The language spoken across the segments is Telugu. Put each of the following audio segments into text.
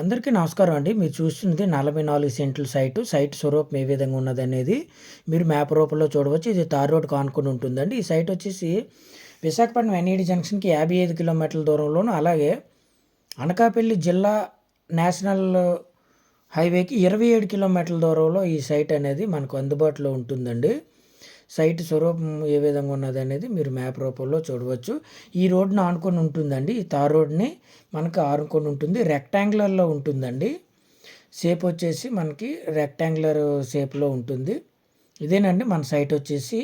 అందరికీ నమస్కారం అండి. మీరు చూస్తున్నది నలభై నాలుగు సెంట్ల సైటు. సైట్ స్వరూపం ఏ విధంగా ఉన్నది అనేది మీరు మ్యాప్ రూపంలో చూడవచ్చు. ఇది తార్ రోడ్ కానుకొని ఉంటుందండి. ఈ సైట్ వచ్చేసి విశాఖపట్నం ఎన్ఈడి జంక్షన్కి యాభై ఐదు కిలోమీటర్ల దూరంలోను అలాగే అనకాపల్లి జిల్లా నేషనల్ హైవేకి ఇరవై ఏడు కిలోమీటర్ల దూరంలో ఈ సైట్ అనేది మనకు అందుబాటులో ఉంటుందండి. సైట్ స్వరూపం ఏ విధంగా ఉన్నది అనేది మీరు మ్యాప్ రూపంలో చూడవచ్చు. ఈ రోడ్ని ఆనుకొని ఉంటుందండి. ఈ తార్ రోడ్ని మనకు ఆనుకొని ఉంటుంది. రెక్టాంగులర్లో ఉంటుందండి. షేప్ వచ్చేసి మనకి రెక్టాంగులర్ షేప్లో ఉంటుంది. ఇదేనండి మన సైట్ వచ్చేసి.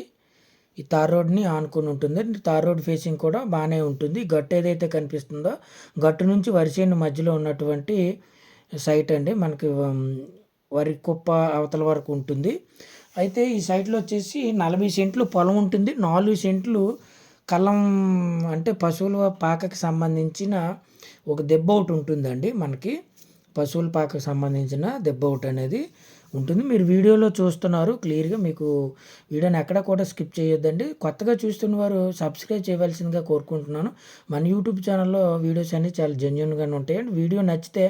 ఈ తార్ రోడ్ని ఆనుకొని ఉంటుంది. తార్ రోడ్ ఫేసింగ్ కూడా బాగానే ఉంటుంది. గట్టు ఏదైతే కనిపిస్తుందో గట్టు నుంచి వరిసేను మధ్యలో ఉన్నటువంటి సైట్ అండి. మనకి వరి కుప్ప అవతల వరకు ఉంటుంది. అయితే ఈ సైట్లో వచ్చేసి నలభై సెంట్లు పొలం ఉంటుంది. నాలుగు సెంట్లు కళ్ళం అంటే పశువుల పాకకి సంబంధించిన ఒక దెబ్బ ఒకటి ఉంటుందండి మనకి. పశువుల పాకకు సంబంధించిన దెబ్బ ఒకటి అనేది ఉంటుంది. మీరు వీడియోలో చూస్తున్నారు క్లియర్గా మీకు వీడియోని ఎక్కడ కూడా స్కిప్ చేయొద్దండి. కొత్తగా చూస్తున్న వారు సబ్స్క్రైబ్ చేయవలసిందిగా కోరుకుంటున్నాను. మన యూట్యూబ్ ఛానల్లో వీడియోస్ అన్నీ చాలా జెన్యున్గానే ఉంటాయండి. వీడియో నచ్చితే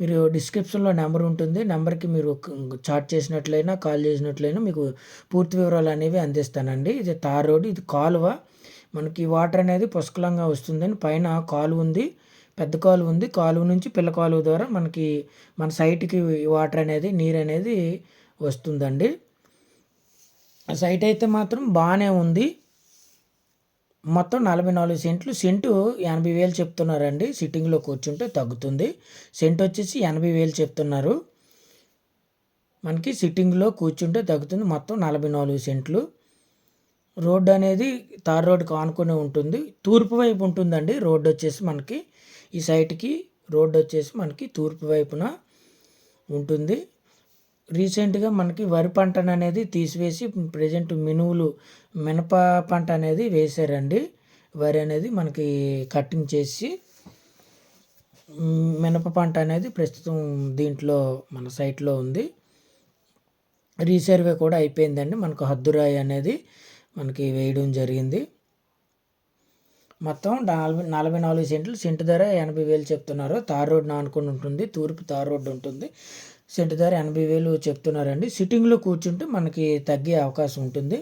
మీరు డిస్క్రిప్షన్లో నెంబర్ ఉంటుంది. నెంబర్కి మీరు చాట్ చేసినట్లయినా కాల్ చేసినట్లయినా మీకు పూర్తి వివరాలు అనేవి అందిస్తానండి. ఇది తార్ రోడ్ ఇది కాలువ. మనకి వాటర్ అనేది పుష్కలంగా వస్తుందని పైన కాలువ ఉంది పెద్ద కాలువ ఉంది. కాలువ నుంచి పిల్ల కాలువ ద్వారా మనకి మన సైట్కి వాటర్ అనేది నీరు అనేది వస్తుందండి. సైట్ అయితే మాత్రం బాగానే ఉంది. మొత్తం నలభై నాలుగు సెంట్లు. సెంటు ఎనభై వేలు చెప్తున్నారండి. సిట్టింగ్లో కూర్చుంటే తగ్గుతుంది. సెంట్ వచ్చేసి ఎనభై వేలు చెప్తున్నారు. మనకి సిట్టింగ్లో కూర్చుంటే తగ్గుతుంది. మొత్తం నలభై నాలుగు సెంట్లు. రోడ్డు అనేది తార్ రోడ్డుకి ఆనుకొని ఉంటుంది. తూర్పు వైపు ఉంటుందండి. రోడ్డు వచ్చేసి మనకి ఈ సైట్కి రోడ్డు వచ్చేసి మనకి తూర్పు వైపున ఉంటుంది. రీసెంట్గా మనకి వరి పంటను అనేది తీసివేసి ప్రజెంట్ మినువులు మినప పంట అనేది వేశారండి. వరి అనేది మనకి కటింగ్ చేసి మినప పంట అనేది ప్రస్తుతం దీంట్లో మన సైట్లో ఉంది. రీసర్వే కూడా అయిపోయిందండి. మనకు హద్దురాయి అనేది మనకి వేయడం జరిగింది. మొత్తం నలభై నలభై నాలుగు సెంట్లు సెంటు ధర ఎనభై వేలు చెప్తున్నారు. తార్ రోడ్ నానుకొని ఉంటుంది. తూర్పు తార్ రోడ్డు ఉంటుంది. సెంటు ధర ఎనభై వేలు చెప్తున్నారండి. సిట్టింగ్లో కూర్చుంటే మనకి తగ్గే అవకాశం ఉంటుంది.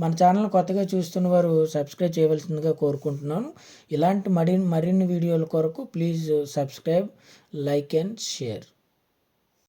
మన ఛానల్ కొత్తగా చూస్తున్న వారు సబ్స్క్రైబ్ చేయవలసిందిగా కోరుకుంటున్నాను. ఇలాంటి మరిన్ని మరిన్ని వీడియోల కొరకు please subscribe like and share.